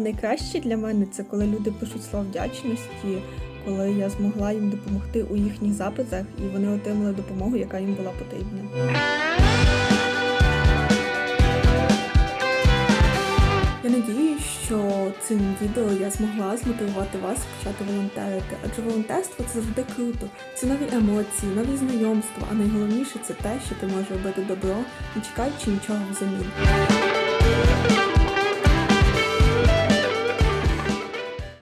найкраще для мене це коли люди пишуть слова вдячності, коли я змогла їм допомогти у їхніх запитах, і вони отримали допомогу, яка їм була потрібна. Я надіюсь, що цим відео я змогла змотивувати вас почати волонтерити, адже волонтерство це завжди круто. Це нові емоції, нові знайомства, а найголовніше це те, що ти можеш робити добро, не чекаючи нічого взамін.